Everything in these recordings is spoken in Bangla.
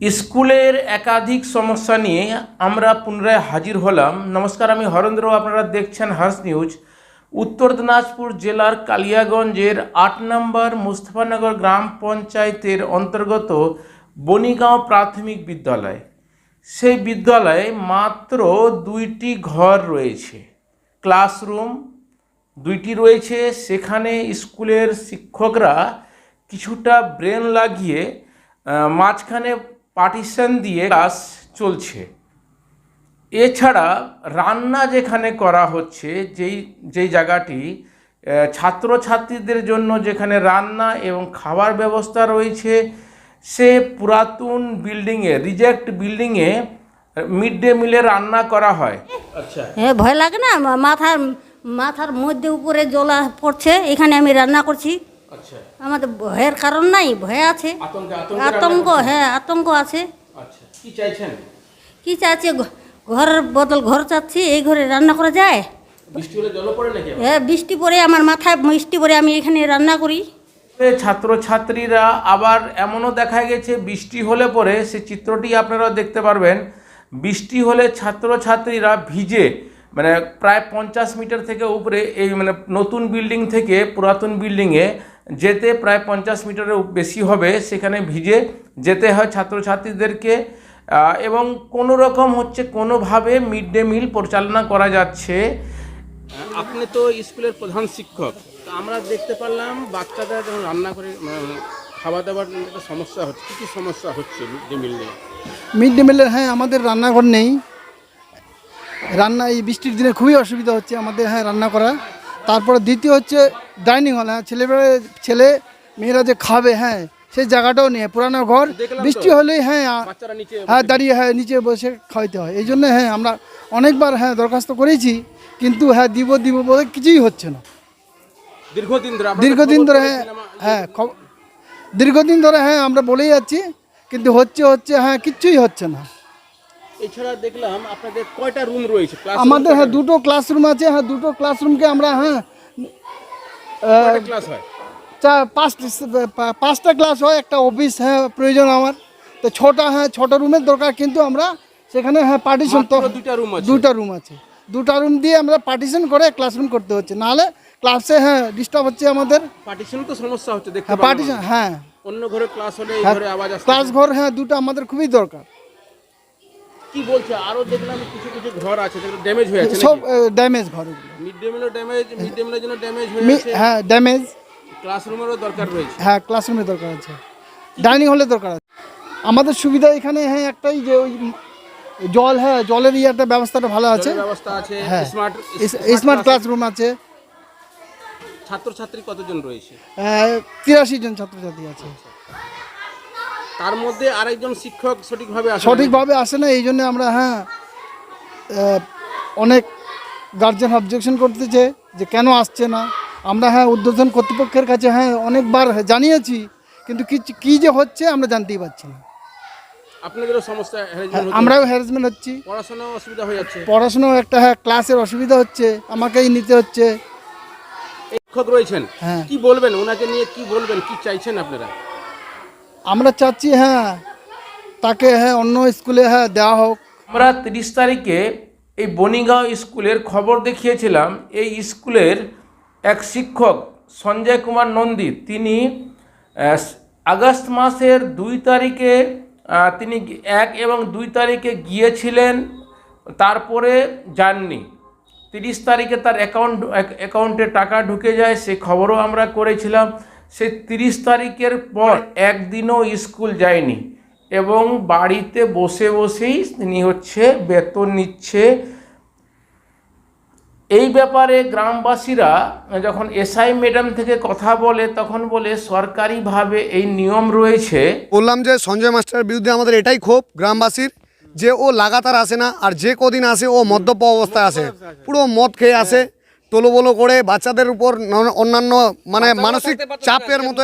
স্কুলের একাধিক সমস্যা নিয়ে আমরা পুনরায় হাজির হলাম। নমস্কার, আমি হরেন্দ্র। আপনারা দেখছেন হার্স নিউজ। উত্তর দিনাজপুর জেলার কালিয়াগঞ্জের আট নম্বর মুস্তফানগর গ্রাম পঞ্চায়েতের অন্তর্গত বনিগাঁও প্রাথমিক বিদ্যালয়। সেই বিদ্যালয়ে মাত্র দুইটি ঘর রয়েছে। ক্লাসরুম দুইটি রয়েছে। সেখানে স্কুলের শিক্ষকরা কিছুটা ব্রেন লাগিয়ে মাঝখানে পার্টিশন দিয়ে ক্লাস চলছে। এছাড়া রান্না যেখানে করা হচ্ছে যেই যেই জায়গাটি ছাত্রছাত্রীদের জন্য যেখানে রান্না এবং খাবার ব্যবস্থা রয়েছে সে পুরাতন বিল্ডিংয়ে রিজেক্ট বিল্ডিংয়ে মিড ডে মিলে রান্না করা হয়। আচ্ছা। হ্যাঁ ভয় লাগে না? মাথার মাথার মধ্যে উপরে জলা পড়ছে এখানে আমি রান্না করছি। আমাদের ভয়ের কারণ নাই ভয় আছে। আতঙ্কে হ্যাঁ আতঙ্ক আছে। আচ্ছা কি চাইছেন? কি চাচ্ছে ঘ- ঘরের বদল ঘর চাচ্ছি এই ঘরে রান্না করা যায়? বৃষ্টি হলে জল পড়ে নাকি হ্যাঁ বৃষ্টি পড়ে আমার মাথায় বৃষ্টি পরে আমি এখানে রান্না করি। ছাত্রছাত্রীরা আবার এমনও দেখা গেছে বৃষ্টি হলে পরে সে চিত্রটি আপনারা দেখতে পারবেন। বৃষ্টি হলে ছাত্রছাত্রীরা ভিজে মানে প্রায় পঞ্চাশ মিটার থেকে উপরে এই মানে নতুন বিল্ডিং থেকে পুরাতন বিল্ডিংয়ে যেতে প্রায় পঞ্চাশ মিটারের বেশি হবে সেখানে ভিজে যেতে হয় ছাত্রছাত্রীদেরকে। এবং কোনো রকম হচ্ছে কোনোভাবে মিড ডে মিল পরিচালনা করা যাচ্ছে। আপনি তো স্কুলের প্রধান শিক্ষক তো আমরা দেখতে পারলাম বাচ্চাদের যখন রান্না করে খাওয়া দাওয়ার একটা সমস্যা হচ্ছে। কী কী সমস্যা হচ্ছে মিড ডে মিল নিয়ে? মিড ডে মিলের হ্যাঁ আমাদের রান্নাঘর নেই। রান্না এই বৃষ্টির দিনে খুবই অসুবিধা হচ্ছে আমাদের হ্যাঁ রান্না করা। তারপরে দ্বিতীয় হচ্ছে ডাইনিং হল হ্যাঁ ছেলেবেলা ছেলে মেয়েরা যে খাবে হ্যাঁ সেই জায়গাটাও নিয়ে পুরানো ঘর। বৃষ্টি হলেই হ্যাঁ হ্যাঁ দাঁড়িয়ে হ্যাঁ নিচে বসে খাওয়াইতে হয়। এই জন্য হ্যাঁ আমরা অনেকবার হ্যাঁ দরখাস্ত করেছি কিন্তু হ্যাঁ দিব দিব বলে কিছুই হচ্ছে না। দীর্ঘদিন ধরে দীর্ঘদিন ধরে হ্যাঁ হ্যাঁ দীর্ঘদিন ধরে হ্যাঁ আমরা বলেই যাচ্ছি কিন্তু হচ্ছে হচ্ছে হ্যাঁ কিচ্ছুই হচ্ছে না। এছাড়া দেখলাম আপনাদের কয়টা রুম রয়েছে? আমাদের হ্যাঁ দুটো ক্লাসরুম আছে হ্যাঁ দুটো ক্লাসরুমকে আমরা হ্যাঁ ক্লাস হয়? পাঁচটা পাঁচটা ক্লাস হয় একটা অফিস হ্যাঁ প্রয়োজন আমার। তো ছটা হ্যাঁ ছটা রুমের দরকার কিন্তু আমরা সেখানে হ্যাঁ পার্টিশন তো দুইটা room আছে। দুটা রুম আছে। দুটা রুম দিয়ে আমরা পার্টিশন করে ক্লাসরুম করতে হচ্ছে। নাহলে ক্লাসে হ্যাঁ ডিস্টার্ব হচ্ছে আমাদের। পার্টিশন তো সমস্যা হচ্ছে দেখতে হ্যাঁ পার্টিশন হ্যাঁ। অন্য ঘরে ক্লাস হলে এই হ্যাঁ ঘরে আওয়াজ আসছে। ক্লাস ঘর হ্যাঁ দুটো আমাদের খুবই দরকার। কি বলছে? আরও দেখলাম কিছু কিছু ঘর আছে যেগুলো ড্যামেজ হয়ে আছে সব ড্যামেজ ঘরগুলো মিড ডে মিলও ড্যামেজ মিড ডে মিলের জন্য ড্যামেজ হয়ে আছে। হ্যাঁ ড্যামেজ ক্লাসরুমেরও দরকার রয়েছে। হ্যাঁ ক্লাসরুমের দরকার আছে। ডাইনিং হলে দরকার আছে। আমাদের সুবিধা এখানে হ্যাঁ একটাই যে ওই জল হ্যাঁ জলের ইয়েটা ব্যবস্থাটা ভালো আছে। ব্যবস্থা আছে হ্যাঁ স্মার্ট স্মার্ট ক্লাসরুম আছে। ছাত্রছাত্রী কতজন রয়েছে? তিরাশি জন ছাত্রছাত্রী আছে। তার মধ্যে আরেকজন শিক্ষক সঠিকভাবে সঠিকভাবে আসে না এই জন্য আমরা হ্যাঁ অনেক গার্জেন অবজেকশন করতেছে যে কেন আসছে না। আমরা হ্যাঁ উদ্বোধন কর্তৃপক্ষের কাছে হ্যাঁ অনেকবার জানিয়েছি কিন্তু কি কী যে হচ্ছে আমরা জানতেই পারছি না। আপনাদেরও সমস্যা হ্যাঁ। আমরাও হ্যারাসমেন্ট হচ্ছি। পড়াশোনাও অসুবিধা হয়ে যাচ্ছে? পড়াশোনাও একটা হ্যাঁ ক্লাসের অসুবিধা হচ্ছে আমাকেই নিতে হচ্ছে। শিক্ষক রয়েছেন। হ্যাঁ। কি বলবেন? ওনাকে নিয়ে কি বলবেন? কি চাইছেন আপনারা? আমরা চাচ্ছি হ্যাঁ তাকে হ্যাঁ অন্য স্কুলে হ্যাঁ দেওয়া হোক। আমরা তিরিশ তারিখে এই বনিগাঁও স্কুলের খবর দেখিয়েছিলাম। এই স্কুলের এক শিক্ষক, সঞ্জয় কুমার নন্দী, তিনি আগস্ট মাসের দুই তারিখে তিনি এক এবং দুই তারিখে গিয়েছিলেন, তারপরে যাননি। তিরিশ তারিখে তার অ্যাকাউন্ট অ্যাকাউন্টে টাকা ঢুকে যায়, সে খবরও আমরা করেছিলাম। সে তিরিশ তারিখের পর একদিনও স্কুল যায়নি এবং বাড়িতে বসে বসেই তিনি হচ্ছে বেতন নিচ্ছে। এই ব্যাপারে গ্রামবাসীরা যখন এসআই ম্যাডাম থেকে কথা বলে, তখন বলে, সরকারিভাবে এই নিয়ম রয়েছে। বললাম যে সঞ্জয় মাস্টারের বিরুদ্ধে আমাদের এটাই ক্ষোভ গ্রামবাসীর, যে ও লাগাতার আসে না, আর যে কদিন আসে ও মদ্যপ অবস্থায় আসে। পুরো মদ খেয়ে আসে। তোলো বলো করে বাচ্চাদের উপর ন- অন্যান্য মানে মানসিক চাপের মতো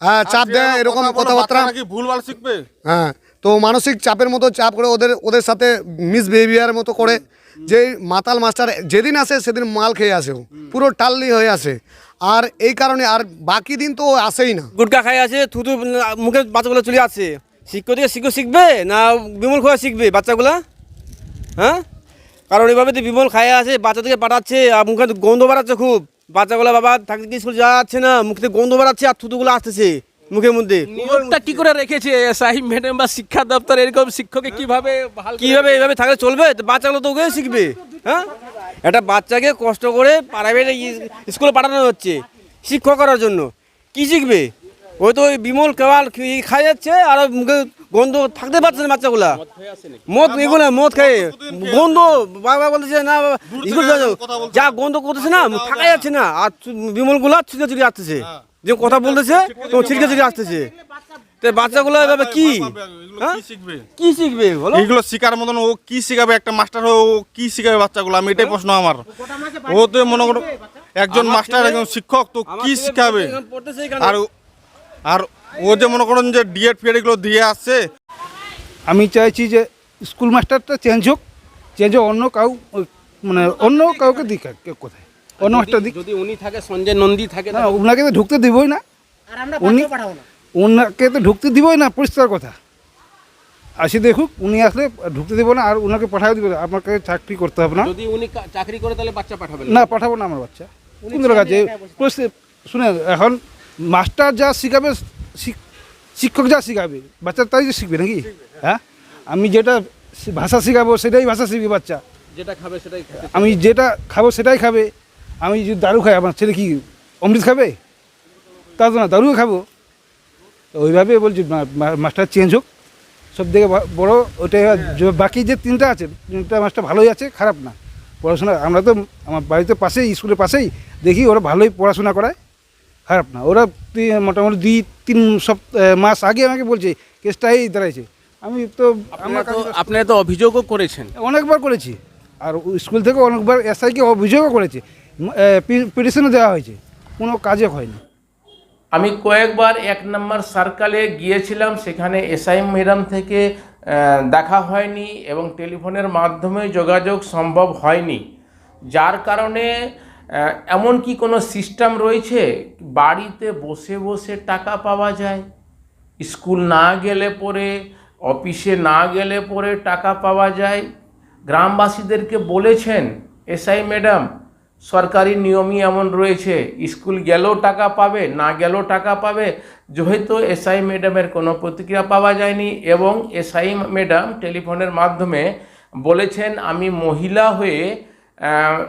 হ্যাঁ চাপ দেয় এরকম কথাবার্তা। ভুলভাল শিখবে? হ্যাঁ তো মানসিক চাপের মতো চাপ করে ওদের ওদের সাথে মিসবিহেভিয়ার মতো করে যে মাতাল মাস্টার যেদিন আসে সেদিন মাল খেয়ে আসে ও। পুরো টাল্লি হয়ে আসে। আর এই কারণে আর বাকি দিন তো আসেই না। গুটকা খাই আছে থুতু মুখে বাচ্চাগুলো চলে আসছে শিক্ষক থেকে শিক্ষক শিখবে না বিমল খোয়া শিখবে বাচ্চাগুলা? হ্যাঁ? কারণ এভাবে তো বিমল খাইয়ে আছে বাচ্চা থেকে পাঠাচ্ছে আর মুখে তো গন্ধ বাড়াচ্ছে খুব। বাচ্চাগুলো বাবা থাকতে কি স্কুল যাওয়া যাচ্ছে না মুখ থেকে গন্ধ বাড়াচ্ছে আর থুতুগুলো আসতেছে মুখের মধ্যে। নিয়োগটা কি করে রেখেছে? সাহিব ম্যাডাম বা শিক্ষা দপ্তর এরকম শিক্ষককে কীভাবে কীভাবে এইভাবে থাকলে চলবে? বাচ্চাগুলো তো ওকে শিখবে হ্যাঁ? একটা বাচ্চাকে কষ্ট করে প্রাইভেট স্কুলে পাঠানো হচ্ছে শিক্ষক করার জন্য। কি শিখবে? ওই তো ওই বিমল কেওয়াল খাই যাচ্ছে আর মুখে গন্ধ থাকতে পারছে না বাচ্চাগুলা। মদ এগুলো মদ খায় গন্ধ বাবা বলতেছে না। যা গন্ধ করতেছে না থাকা যাচ্ছে না। আর বিমলগুলা ছিটকে ছিটকে আসতেছে। যে কথা বলতেছে তো ছিটকে ছিটকে আসতেছে। তো বাচ্চাগুলো এভাবে কি? হ্যাঁ? কি শিখবে? শিকার মতন ও কি শিখাবে? একটা মাস্টার ও কি শিখাবে বাচ্চাগুলো? আমি এটাই প্রশ্ন আমার। ও তো মনে করো একজন মাস্টার একজন শিক্ষক তো কি শিখাবে? আর আর ও যে মনে করেন যে ডিএড ফিএড এগুলো দিয়ে আসছে আমি চাইছি যে স্কুল মাস্টারটা চেঞ্জ হোক চেঞ্জ হোক অন্য কাউ মানে অন্য কাউকে দিক কেউ কোথায়। অন্য মাস্টার দিক। যদি উনি থাকে সঞ্জয় নন্দী থাকে না ওনাকে তো ঢুকতে দিবই না। উনি ওনাকে তো ঢুকতে দিবই না পরিষ্কার কথা। আসি দেখুক উনি আসলে ঢুকতে দেবো না আর ওনাকে পাঠাও দিব না। আপনাকে চাকরি করতে হবে না। যদি উনি চাকরি করে তাহলে বাচ্চা পাঠাবেন না। পাঠাবো না আমার বাচ্চা। সুন্দর কাছে শুনে এখন মাস্টার যা শিখাবে শিক্ষক যা শিখাবে। বাচ্চা তাই শিখবে নাকি? হ্যাঁ? আমি যেটা ভাষা শিখাবো সেটাই ভাষা শিখবে বাচ্চা। যেটা খাবে সেটাই আমি যেটা খাব সেটাই খাবে। আমি যদি দারু খাই আমার ছেলে কি অমৃত খাবে? তা তো না দারুও খাব। ওইভাবে বলছি মাস্টার চেঞ্জ হোক। সব থেকে বড় ওটাই বাকি যে তিনটা আছে তিনটা মাস্টার ভালোই আছে খারাপ না। পড়াশোনা আমরা তো আমার বাড়িতে পাশেই স্কুলের পাশেই দেখি ওরা ভালোই পড়াশোনা করায়। খারাপ না। ওরা মোটামুটি দুই তিন সপ্তাহ মাস আগে আমাকে বলছে কেসটা এই দাঁড়াইছে। আমি তো আপনারা আমার তো অভিযোগও করেছেন। অনেকবার করেছি। আর স্কুল থেকে অনেকবার এসআইকে অভিযোগও করেছে। পিটিশনও দেওয়া হয়েছে। কোনো কাজে হয়নি। আমি কয়েকবার এক নম্বর সার্কেলে গিয়েছিলাম। সেখানে এসআই ম্যাডাম থেকে দেখা হয়নি এবং টেলিফোনের মাধ্যমে যোগাযোগ সম্ভব হয়নি। যার কারণে এমন কি কোনো সিস্টেম রয়েছে? বাড়িতে বসে বসে টাকা পাওয়া যায়। স্কুল না গেলে পরে, অফিসে না গেলে পরে টাকা পাওয়া যায়। গ্রামবাসীদেরকে বলেছেন, এসআই ম্যাডাম, সরকারি নিয়মই এমন রয়েছে। স্কুল গেলেও টাকা পাবে, না গেলেও টাকা পাবে। যেহেতু এসআই ম্যাডামের কোনো প্রতিক্রিয়া পাওয়া যায়নি এবং এসআই ম্যাডাম টেলিফোনের মাধ্যমে বলেছেন, আমি মহিলা হয়ে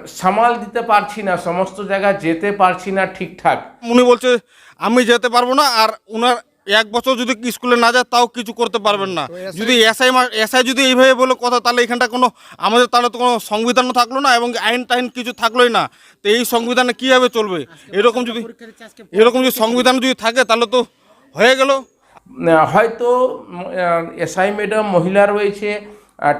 সামাল দিতে পারছি না সমস্ত জায়গা যেতে পারছি না ঠিকঠাক। উনি বলছে আমি যেতে পারব না আর উনার এক বছর যদি স্কুলে না যায় তাও কিছু করতে পারবেন না। যদি এসআই এসআই যদি এইভাবে বলে কথা তাহলে এখানটা কোনো আমাদের তাহলে তো কোনো সংবিধানও থাকল না এবং আইন টাইন কিছু থাকলোই না। তো এই সংবিধানে কীভাবে চলবে? এরকম যদি এরকম যদি সংবিধান যদি থাকে তাহলে তো হয়ে গেল। হয়তো এসআই ম্যাডাম মহিলা রয়েছে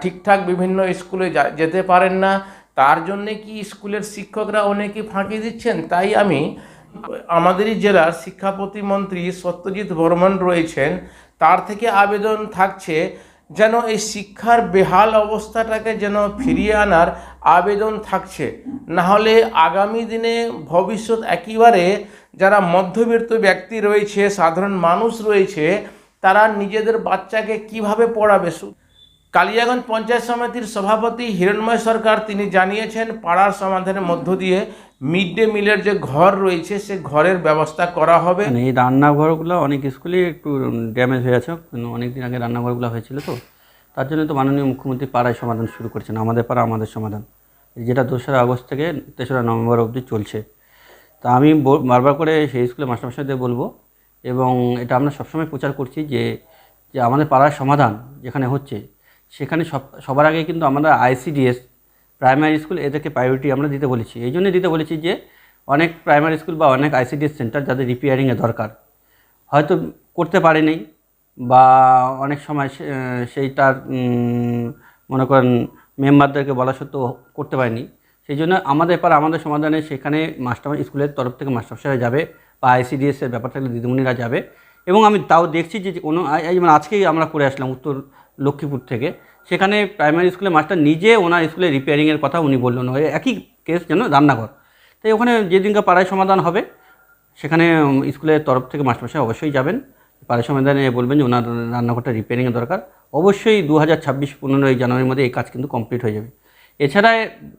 ঠিকঠাক বিভিন্ন স্কুলে যা- যেতে পারেন না। তার জন্যে কি স্কুলের শিক্ষকরা অনেকে ফাঁকি দিচ্ছেন? তাই আমি, আমাদেরই জেলার শিক্ষা প্রতিমন্ত্রী সত্যজিৎ বর্মন রয়েছেন, তার থেকে আবেদন থাকছে যেন এই শিক্ষার বেহাল অবস্থাটাকে যেন ফিরিয়ে আনার আবেদন থাকছে। না হলে আগামী দিনে ভবিষ্যৎ একেবারে যারা মধ্যবিত্ত ব্যক্তি রয়েছে, সাধারণ মানুষ রয়েছে, তারা নিজেদের বাচ্চাকে কীভাবে পড়াবে? কালিয়াগঞ্জ পঞ্চায়েত সমিতির সভাপতি হিরণময় সরকার তিনি জানিয়েছেন, পাড়ার সমাধানের মধ্য দিয়ে মিড ডে মিলের যে ঘর রয়েছে, সে ঘরের ব্যবস্থা করা হবে। মানে এই রান্নাঘরগুলো অনেক স্কুলে একটু ড্যামেজ হয়ে আছে। অনেক দিন আগে রান্নাঘরগুলো হয়েছিল তো। তার জন্য তো মাননীয় মুখ্যমন্ত্রী পাড়ায় সমাধান শুরু করেছেন, আমাদের পাড়া আমাদের সমাধান। যেটা দোসরা আগস্ট থেকে তেসরা নভেম্বর অবধি চলছে। তা আমি বারবার করে সেই স্কুলে মাস্টারমশাইদের বলব, এবং এটা আমরা সবসময় প্রচার করছি যে যে আমাদের পাড়ার সমাধান যেখানে হচ্ছে সেখানে সব, সবার আগে কিন্তু আমরা আইসিডিএস প্রাইমারি স্কুল, এদেরকে প্রায়োরিটি আমরা দিতে বলেছি। এই জন্যই দিতে বলেছি যে, অনেক প্রাইমারি স্কুল বা অনেক আইসিডিএস সেন্টার যাদের রিপেয়ারিংয়ে দরকার, হয়তো করতে পারেনি বা অনেক সময় সেইটার মনে করেন মেম্বারদেরকে বলা সত্ত্বেও করতে পারেনি। সেই জন্য আমাদের পাড়া আমাদের সমাধানে সেখানে মাস্টার স্কুলের তরফ থেকে মাস্টারমশাইরা যাবে বা আইসিডিএস এর ব্যাপার থাকলে দিদিমণিরা যাবে। এবং আমি তাও দেখছি যে কোনো যেমন আজকেই আমরা করে আসলাম উত্তর লক্ষ্মীপুর থেকে। সেখানে প্রাইমারি স্কুলে মাস্টার নিজে ওনার স্কুলে রিপেয়ারিংয়ের কথা উনি বললেন। ওই একই কেস যেন রান্নাঘর তাই ওখানে যেদিনকে পাড়ায় সমাধান হবে, সেখানে স্কুলের তরফ থেকে মাস্টারমশাই অবশ্যই যাবেন। পাড়ায় সমাধানে বলবেন যে ওনার রান্নাঘরটা রিপেয়ারিংয়ের দরকার। অবশ্যই দু হাজার ছাব্বিশ পনেরোই জানুয়ারির মধ্যে এই কাজ কিন্তু কমপ্লিট হয়ে যাবে। এছাড়া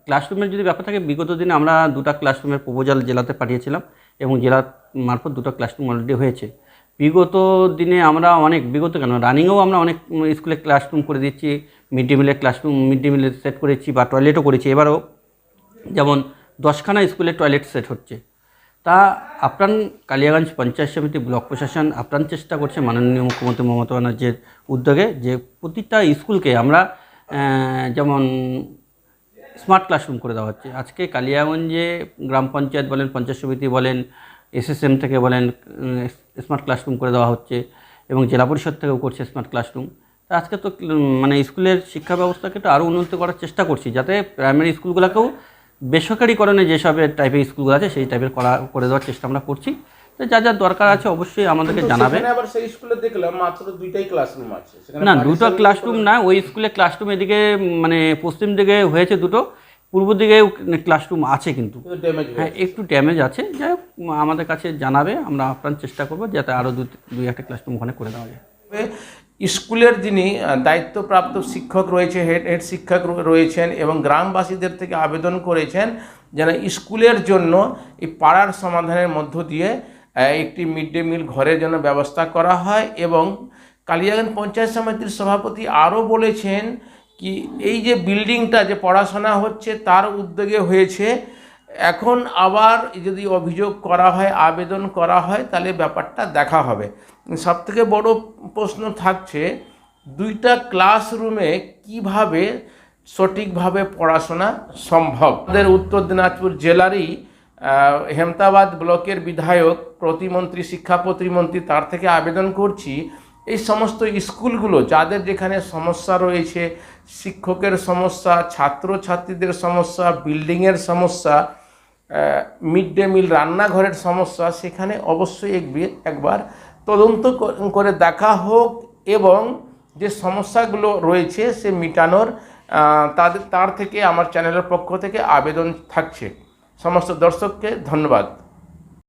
ক্লাসরুমের যদি ব্যাপার থাকে, বিগত দিনে আমরা দুটা ক্লাসরুমের প্রপোজাল জেলাতে পাঠিয়েছিলাম এবং জেলার মারফত দুটো ক্লাসরুম অলরেডি হয়েছে। বিগত দিনে আমরা অনেক, বিগত কেন? রানিংয়েও আমরা অনেক স্কুলে ক্লাসরুম করে দিচ্ছি মিড ডে মিলের ক্লাসরুম মিড ডে মিলের সেট করেছি বা টয়লেটও করেছি। এবারও যেমন দশখানা স্কুলে টয়লেট সেট হচ্ছে। তা আপ্রাণ কালিয়াগঞ্জ পঞ্চায়েত সমিতি, ব্লক প্রশাসন আপ্রাণ চেষ্টা করছে মাননীয় মুখ্যমন্ত্রী মমতা ব্যানার্জির উদ্যোগে যে প্রতিটা স্কুলকে আমরা যেমন স্মার্ট ক্লাসরুম করে দেওয়া হচ্ছে। আজকে কালিয়াগঞ্জে গ্রাম পঞ্চায়েত বলেন, পঞ্চায়েত সমিতি বলেন এসএসএম থেকে বলেন স্মার্ট ক্লাসরুম করে দেওয়া হচ্ছে এবং জেলা পরিষদ থেকেও করছে স্মার্ট ক্লাসরুম তা আজকে তো মানে স্কুলের শিক্ষা ব্যবস্থাকে একটু আরও উন্নত করার চেষ্টা করছি যাতে প্রাইমারি স্কুলগুলোকেও বেসরকারিকরণে যেসবের টাইপের স্কুলগুলো আছে সেই টাইপের করা করে দেওয়ার চেষ্টা আমরা করছি। তো যা যা দরকার আছে অবশ্যই আমাদেরকে জানাবে। আবার সেই স্কুলে দেখলাম মাত্র দুইটাই ক্লাসরুম আছে। না দুটো ক্লাসরুম না ওই স্কুলে ক্লাসরুম এদিকে মানে পশ্চিম দিকে হয়েছে দুটো। পূর্ব দিকে ক্লাসরুম আছে কিন্তু। হ্যাঁ একটু ড্যামেজ আছে। যাই হোক আমাদের কাছে জানাবে আমরা আপ্রাণ চেষ্টা করব যাতে আরও দু দুই একটা ক্লাসরুম ওখানে করে দেওয়া যায়। স্কুলের যিনি দায়িত্বপ্রাপ্ত শিক্ষক রয়েছে হেড হেড শিক্ষক রয়েছেন এবং গ্রামবাসীদের থেকে আবেদন করেছেন যেন স্কুলের জন্য এই পাড়ার সমাধানের মধ্য দিয়ে একটি মিড ডে মিল ঘরের জন্য ব্যবস্থা করা হয় এবং কালিয়াগঞ্জ পঞ্চায়েত সমিতির সভাপতি আরও বলেছেন কি, এই যে বিল্ডিংটা যে পড়াশোনা হচ্ছে, তার উদ্যোগে হয়েছে। এখন আবার যদি অভিযোগ করা হয়, আবেদন করা হয়, তাহলে ব্যাপারটা দেখা হবে। সবথেকে বড় প্রশ্ন থাকছে, দুইটা ক্লাসরুমে কীভাবে সঠিকভাবে পড়াশোনা সম্ভব? আমাদের উত্তর দিনাজপুর জেলারই হেমতাবাদ ব্লকের বিধায়ক, প্রতিমন্ত্রী, শিক্ষা প্রতিমন্ত্রী, তার থেকে আবেদন করছি। এই সমস্ত স্কুলগুলো, যাদের যেখানে সমস্যা রয়েছে, শিক্ষকের সমস্যা, ছাত্রছাত্রীদের সমস্যা, বিল্ডিংয়ের সমস্যা মিড ডে মিল, রান্নাঘরের সমস্যা, সেখানে অবশ্যই একবি- একবার তদন্ত করে দেখা হোক এবং যে সমস্যাগুলো রয়েছে, সে মিটানোর তাদের তার থেকে আমার চ্যানেলের পক্ষ থেকে আবেদন থাকছে। সমস্ত দর্শককে ধন্যবাদ।